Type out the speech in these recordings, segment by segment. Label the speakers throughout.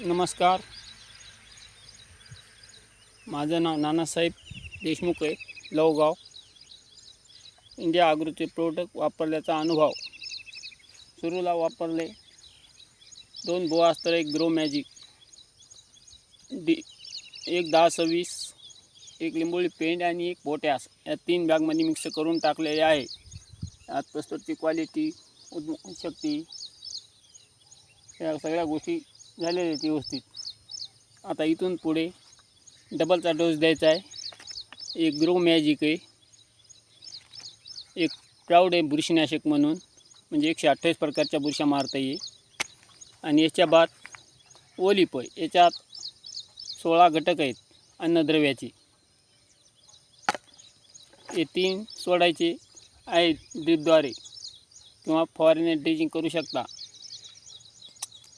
Speaker 1: नमस्कार. माझं नाव नानासाहेब देशमुख आहे लवगाव. इंडिया आगृती प्रोडक्ट वापरल्याचा अनुभव. सुरूला वापरले. दोन बोआस्तर एक ग्रो मॅजिक. डी एक दहा सव्वीस एक लिंबोळी पेंट आणि एक पोटॅस या तीन बॅगमध्ये मिक्स करून टाकलेले आहे. यात प्रस्तुतची क्वालिटी उद्म शक्ती. या सगळ्या गोष्टी झालेले आहेत व्यवस्थित. आता इथून पुढे डबलचा डोस द्यायचा आहे. एक ग्रो मॅजिक आहे. एक प्राऊड आहे बुरशीनाशक म्हणून. म्हणजे एकशे अठ्ठावीस प्रकारच्या बुरशा मारता येईल. आणि याच्या बाद ओलिप आहे याच्यात सोळा घटक आहेत अन्नद्रव्याचे. हे तीन सोडायचे आहेत ड्रीपद्वारे किंवा फवारणी ड्रिजिंग करू शकता.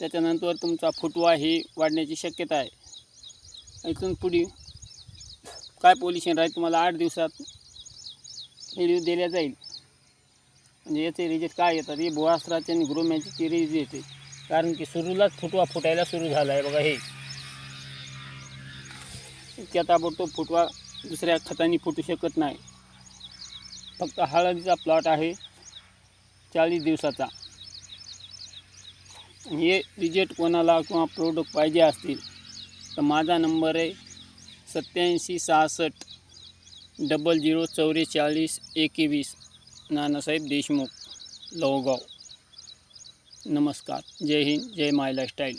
Speaker 1: त्याच्यानंतर तुमचा फुटवा हे वाढण्याची शक्यता आहे. इथून पुढे काय पोल्युशन राहील तुम्हाला आठ दिवसात हे दिल्या जाईल. म्हणजे याचे रिजेक्ट काय येतात? हे भुवास्त्राचे आणि ग्रोमॅचे रिज येते. कारण की सुरूलाच फुटवा फुटायला सुरू झाला आहे बघा हे. इतक्या ताबडतोब फुटवा दुसऱ्या खताने फुटू शकत नाही. फक्त हळदीचा प्लॉट आहे चाळीस दिवसाचा. हे रिजेक्ट कोणाला किंवा प्रोडक्ट पाहिजे असतील तर माझा नंबर आहे सत्याऐंशी सहासष्ट डबल झिरो चौवेचाळीस एकवीस नानासाहेब देशमुख लवगाव. नमस्कार. जय हिंद. जय माय लाईफस्टाईल